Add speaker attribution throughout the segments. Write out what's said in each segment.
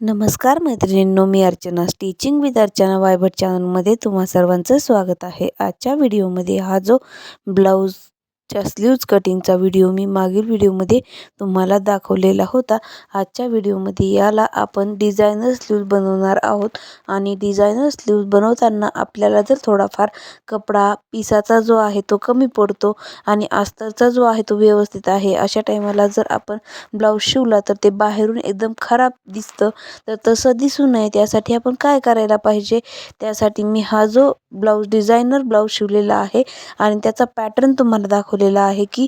Speaker 1: नमस्कार मैत्रिणींनो मी अर्चना. स्टिचिंग विथ अर्चना वायभट चॅनलमध्ये तुम्हा सर्वांचं स्वागत आहे. आजच्या व्हिडिओमध्ये हा जो ब्लाऊज च्या स्लीव्ज कटिंगचा व्हिडिओ मी मागील व्हिडिओमध्ये तुम्हाला दाखवलेला होता. आजच्या व्हिडिओमध्ये याला आपण डिझायनर स्लीव्ज बनवणार आहोत. आणि डिझायनर स्लीव्ज बनवताना आपल्याला जर थोडाफार कपडा पिसाचा जो आहे तो कमी पडतो आणि आस्तरचा जो आहे तो व्यवस्थित आहे अशा टायमाला जर आपण ब्लाऊज शिवला तर ते बाहेरून एकदम खराब दिसतं. तर तसं दिसू नये त्यासाठी आपण काय करायला पाहिजे? त्यासाठी मी हा जो ब्लाऊज डिझायनर ब्लाऊज शिवलेला आहे आणि त्याचा पॅटर्न तुम्हाला दाखवलेलं आहे की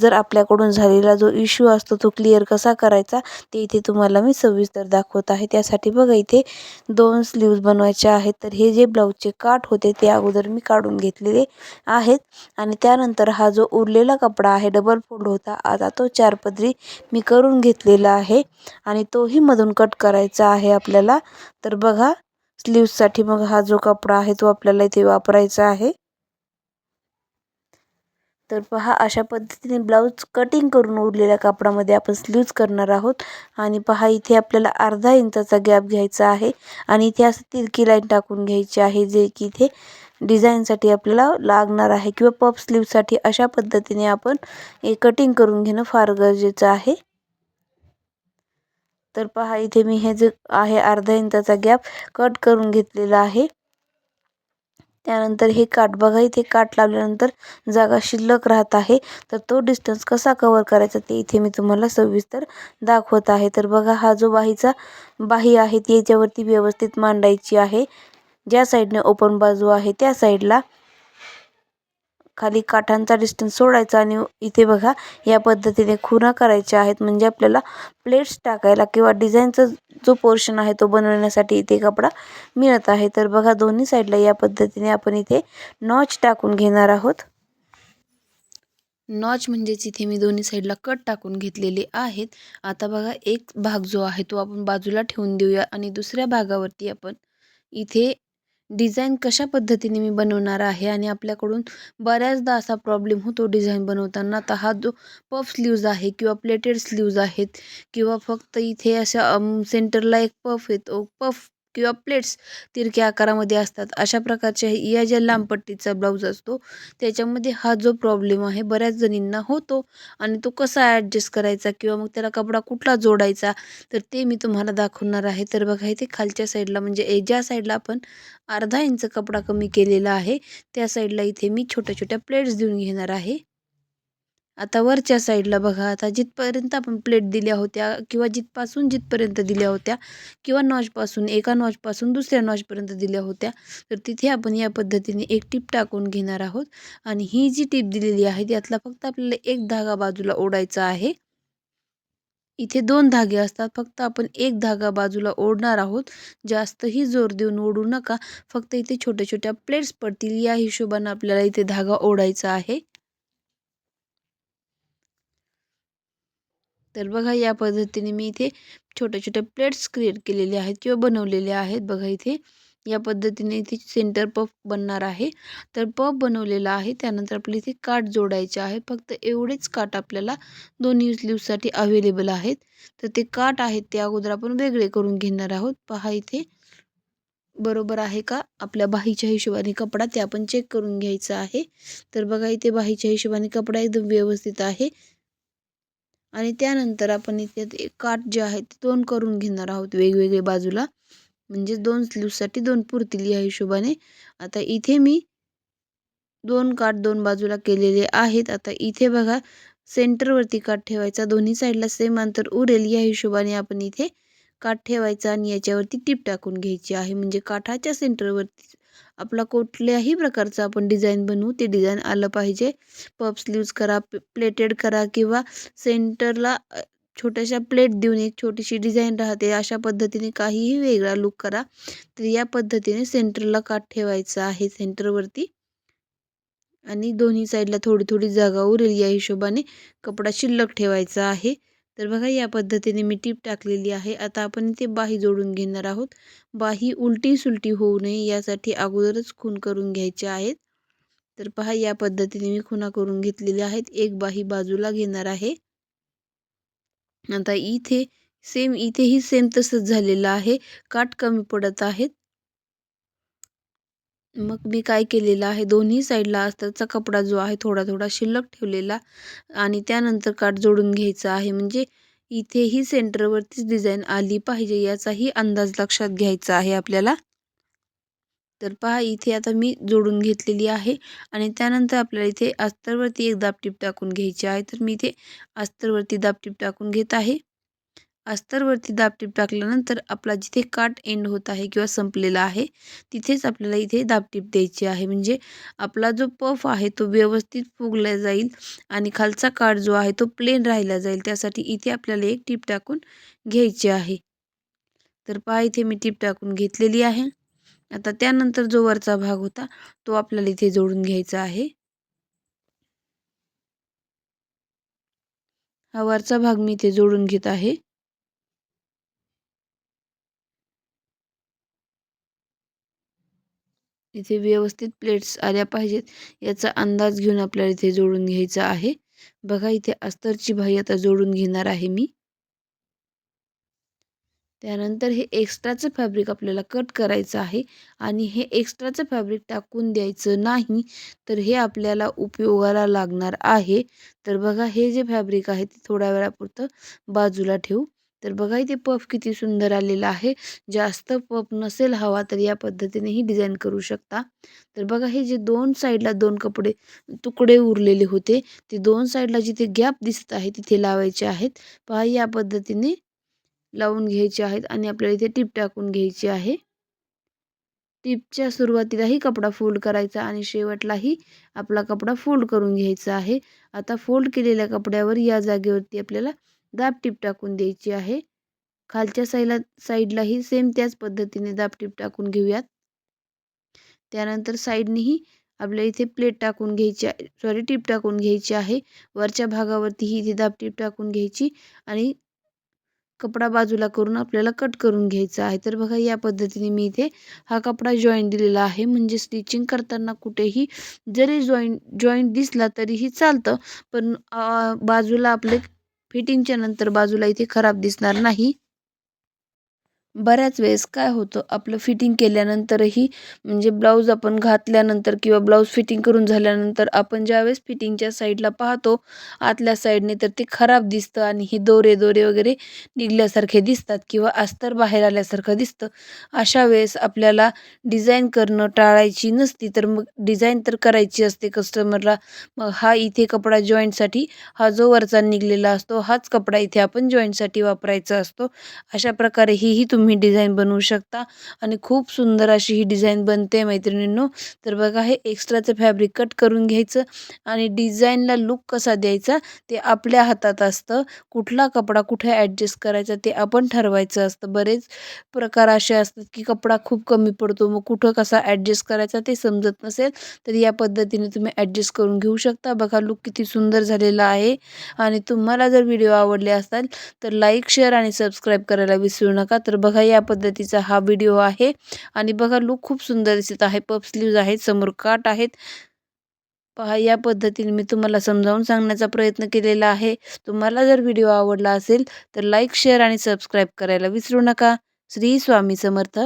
Speaker 1: जर आपल्याकडून झालेला जो इश्यू असतो तो क्लिअर कसा करायचा ते इथे तुम्हाला मी सविस्तर दाखवत आहे. त्यासाठी बघा इथे दोन स्लीव्ज बनवायचे आहेत. तर हे जे ब्लाऊजचे काठ होते ते अगोदर मी काढून घेतलेले आहेत. आणि त्यानंतर हा जो उरलेला कपडा आहे डबल फोल्ड होता आता तो चार पदरी मी करून घेतलेला आहे. आणि तोही मधून कट करायचा आहे आपल्याला. तर बघा स्लीव्ससाठी मग हा जो कपडा आहे तो आपल्याला इथे वापरायचा आहे. तर पहा अशा पद्धतीने ब्लाऊज कटिंग करून उरलेल्या कापडामध्ये आपण स्लीव्ज करणार आहोत. आणि पहा इथे आपल्याला अर्धा इंचाचा गॅप घ्यायचा आहे. आणि इथे असं तिरकी लाईन टाकून घ्यायची आहे जे की इथे डिझाईनसाठी आपल्याला लागणार आहे. किंवा पप स्लीवसाठी अशा पद्धतीने आपण हे कटिंग करून घेणं फार गरजेचं आहे. तर पहा इथे मी हे जे आहे अर्धा इंचाचा गॅप कट करून घेतलेला आहे. त्यानंतर हे काठ बघा इथे काठ लावल्यानंतर जागा शिल्लक राहत आहे. तर तो डिस्टन्स कसा कवर करायचा ते इथे मी तुम्हाला सविस्तर दाखवत आहे. तर बघा हा जो बाहीचा बाही आहे ती याच्यावरती व्यवस्थित मांडायची आहे. ज्या साईडने ओपन बाजू आहे त्या साईडला खाली काठांचा डिस्टन्स सोडायचा आणि इथे बघा या पद्धतीने खुणा करायच्या आहेत. म्हणजे आपल्याला प्लेट्स टाकायला किंवा डिझाईनचा जो पोर्शन आहे तो बनवण्यासाठी इथे कपडा मिळत आहे. तर बघा दोन्ही साईडला या पद्धतीने आपण इथे नॉच टाकून घेणार आहोत. नॉच म्हणजेच इथे मी दोन्ही साईडला कट टाकून घेतलेले आहेत. आता बघा एक भाग जो आहे तो आपण बाजूला ठेवून देऊया आणि दुसऱ्या भागावरती आपण इथे डिझाईन कशा पद्धतीने मी बनवणार आहे आणि आपल्याकडून बऱ्याचदा असा प्रॉब्लेम होतो डिझाईन बनवताना. तर हा जो पफ स्लीव्ज आहे किंवा प्लेटेड स्लीव्ज आहेत किंवा फक्त इथे अशा सेंटरला एक पफ येतो. पफ किंवा प्लेट्स तिरक्या आकारामध्ये असतात. अशा प्रकारच्या या ज्या लांब पट्टीचा ब्लाऊज असतो त्याच्यामध्ये हा जो प्रॉब्लेम आहे बऱ्याच जणींना होतो आणि तो कसा ॲडजस्ट करायचा किंवा मग त्याला कपडा कुठला जोडायचा तर ते मी तुम्हाला दाखवणार आहे. तर बघा इथे खालच्या साईडला म्हणजे ज्या साईडला आपण अर्धा इंच कपडा कमी केलेला आहे त्या साईडला इथे मी छोट्या छोट्या प्लेट्स देऊन घेणार आहे. आता वरच्या साईडला बघा आता जिथपर्यंत आपण प्लेट दिल्या होत्या किंवा जिथपासून जिथपर्यंत दिल्या होत्या किंवा नॉजपासून एका नॉचपासून दुसऱ्या नॉचपर्यंत दिल्या होत्या तर तिथे आपण या पद्धतीने एक टीप टाकून घेणार आहोत. आणि ही जी टीप दिलेली आहे त्यातला फक्त आपल्याला एक धागा बाजूला ओढायचा आहे. इथे दोन धागे असतात फक्त आपण एक धागा बाजूला ओढणार आहोत. जास्तही जोर देऊन ओढू नका फक्त इथे छोट्या छोट्या प्लेट्स पडतील. या हिशोबानं आपल्याला इथे धागा ओढायचा आहे. तर बघा या पद्धतीने मी इथे छोट्या छोट्या प्लेट्स क्रिएट केलेले आहेत किंवा बनवलेले आहेत. बघा इथे या पद्धतीने इथे सेंटर पफ बनणार आहे. तर पफ बनवलेला आहे. त्यानंतर आपल्या इथे काठ जोडायचे आहे. फक्त एवढेच काठ आपल्याला दोन्ही स्लीवसाठी अवेलेबल आहेत. तर ते काठ आहेत ते अगोदर आपण वेगळे करून घेणार आहोत. पहा इथे. बरोबर आहे का? आपल्या बाहीच्या हिशोबाने कपडा ते आपण चेक करून घ्यायचा आहे. तर बघा इथे बाहीच्या हिशोबाने कपडा एकदम व्यवस्थित आहे. आणि त्यानंतर आपण इथे काठ जे आहे ते दोन करून घेणार आहोत वेगवेगळे बाजूला. म्हणजे दोन स्लीवसाठी दोन पुरतील या हिशोबाने. आता इथे मी दोन काठ दोन बाजूला केलेले आहेत. आता इथे बघा सेंटरवरती काठ ठेवायचा दोन्ही साईडला सेम अंतर उरेल या हिशोबाने आपण इथे काठ ठेवायचा आणि याच्यावरती टीप टाकून घ्यायची आहे. म्हणजे काठाच्या सेंटरवरती आपला कुठल्याही प्रकारचं आपण डिझाईन बनवू ते डिझाईन आलं पाहिजे. पप स्लीव्ज करा प्लेटेड करा किंवा सेंटरला छोट्याशा प्लेट देऊन एक छोटीशी डिझाईन राहते अशा पद्धतीने काहीही वेगळा लुक करा. तर या पद्धतीने सेंटरला काठ ठेवायचा आहे सेंटरवरती आणि दोन्ही साईडला थोडी थोडी जागा उरेल या हिशोबाने कपडा शिल्लक ठेवायचा आहे. तर बघा या पद्धतीने मी टीप टाकलेली आहे. आता आपण इथे बाही जोडून घेणार आहोत. बाही उलटी सुलटी होऊ नये यासाठी अगोदरच खून करून घ्यायचे आहेत. तर पहा या पद्धतीने मी खुणा करून घेतलेल्या आहेत. एक बाही बाजूला घेणार आहे. आता इथे सेम इथेही सेम तसंच झालेलं आहे. काट कमी पडत आहेत. मग मी काय केलेलं आहे? दोन्ही साईडला अस्तरचा कपडा जो आहे थोडा थोडा शिल्लक ठेवलेला आणि त्यानंतर काठ जोडून घ्यायचं आहे. म्हणजे इथेही सेंटरवरतीच डिझाईन आली पाहिजे याचाही अंदाज लक्षात घ्यायचा आहे आपल्याला. तर पहा इथे आता मी जोडून घेतलेली आहे आणि त्यानंतर आपल्याला इथे अस्तरवरती एक दाबटीप टाकून घ्यायची आहे. तर मी इथे अस्तरवरती दाबटीप टाकून घेत आहे. अस्तरवरती दाबटीप टाकल्यानंतर आपला जिथे काट एंड होत आहे किंवा संपलेला आहे तिथेच आपल्याला इथे दाबटीप द्यायची आहे. म्हणजे आपला जो पफ आहे तो व्यवस्थित फुगला जाईल आणि खालचा काठ जो आहे तो प्लेन राहिला जाईल. त्यासाठी इथे आपल्याला एक टीप टाकून घ्यायची आहे. तर पहा इथे मी टीप टाकून घेतलेली आहे. आता त्यानंतर जो वरचा भाग होता तो आपल्याला इथे जोडून घ्यायचा आहे. हा वरचा भाग मी इथे जोडून घेत आहे. इथे व्यवस्थित प्लेट्स आल्या पाहिजेत. याचा अंदाज घेऊन आपल्याला इथे जोडून घ्यायचा आहे. बघा इथे अस्तरची भाई आता जोडून घेणार आहे मी. त्यानंतर हे एक्स्ट्राचं फॅब्रिक आपल्याला कट करायचं आहे आणि हे एक्स्ट्राचं फॅब्रिक टाकून द्यायचं नाही तर हे आपल्याला उपयोगाला लागणार आहे. तर बघा हे जे फॅब्रिक आहे ते थोड्या वेळापुरतं बाजूला ठेवू. तर बघा इथे पफ किती सुंदर आलेला आहे. जास्त पफ नसेल हवा तर या पद्धतीनेही डिझाईन करू शकता. तर बघा हे जे दोन साईडला दोन कपडे तुकडे उरलेले होते ते दोन साईडला जिथे गॅप दिसत आहे तिथे लावायचे आहेत. पहा या पद्धतीने लावून घ्यायचे आहेत आणि आपल्याला इथे टीप टाकून घ्यायची आहे. टिपच्या सुरुवातीलाही कपडा फोल्ड करायचा आणि शेवटलाही आपला कपडा फोल्ड करून घ्यायचा आहे. आता फोल्ड केलेल्या कपड्यावर या जागेवरती आपल्याला दाब टीप टाकून द्यायची आहे. खालच्या साईला साईडलाही सेम त्याच पद्धतीने दाब टीप टाकून घेऊयात. त्यानंतर साईडनेही आपल्या इथे प्लेट टाकून घ्यायची सॉरी टीप टाकून घ्यायची आहे. वरच्या भागावरतीही इथे दाब टीप टाकून घ्यायची आणि कपडा बाजूला करून आपल्याला कट करून घ्यायचा आहे. तर बघा या पद्धतीने मी इथे हा कपडा जॉईंट दिलेला आहे. म्हणजे स्टिचिंग करताना कुठेही जरी जॉईंट जॉईंट दिसला तरीही चालतं पण बाजूला आपले फिटिंगच्या नंतर बाजूला इथे खराब दिसणार नाही. बऱ्याच वेळेस काय होतं आपलं फिटिंग केल्यानंतरही म्हणजे ब्लाऊज आपण घातल्यानंतर किंवा ब्लाऊज फिटिंग करून झाल्यानंतर आपण ज्यावेळेस फिटिंगच्या साईडला पाहतो आतल्या साईडने तर ते खराब दिसतं आणि हे दोरे दोरे वगैरे निघल्यासारखे दिसतात किंवा अस्तर बाहेर आल्यासारखं दिसतं. अशा वेळेस आपल्याला डिझाईन करणं टाळायची नसती तर मग डिझाईन तर करायची असते कस्टमरला मग हा इथे कपडा जॉईंटसाठी हा जो वरचा निघलेला असतो हाच कपडा इथे आपण जॉईंटसाठी वापरायचा असतो. अशा प्रकारे ही तुम्ही तुम्ही डिझाईन बनवू शकता आणि खूप सुंदर अशी ही डिझाईन बनते मैत्रिणींनो. तर बघा हे एक्स्ट्राचं फॅब्रिक कट करून घ्यायचं आणि डिझाईनला लुक कसा द्यायचा ते आपल्या हातात असतं. कुठला कपडा कुठे ॲडजस्ट करायचा ते आपण ठरवायचं असतं. बरेच प्रकार असे असतात की कपडा खूप कमी पडतो मग कुठं कसा ॲडजस्ट करायचा ते समजत नसेल तर या पद्धतीने तुम्ही ॲडजस्ट करून घेऊ शकता. बघा लुक किती सुंदर झालेला आहे आणि तुम्हाला जर व्हिडिओ आवडले असाल तर लाईक शेअर आणि सबस्क्राईब करायला विसरू नका. तर बघा बघा या पद्धतीचा हा व्हिडिओ आहे. आणि बघा लुक खूप सुंदर दिसत आहे. पप स्लीव्ज आहेत समोर काट आहेत. पहा या पद्धतीने मी तुम्हाला समजावून सांगण्याचा प्रयत्न केलेला आहे. तुम्हाला जर व्हिडिओ आवडला असेल तर लाईक शेअर आणि सबस्क्राईब करायला विसरू नका. श्री स्वामी समर्थ.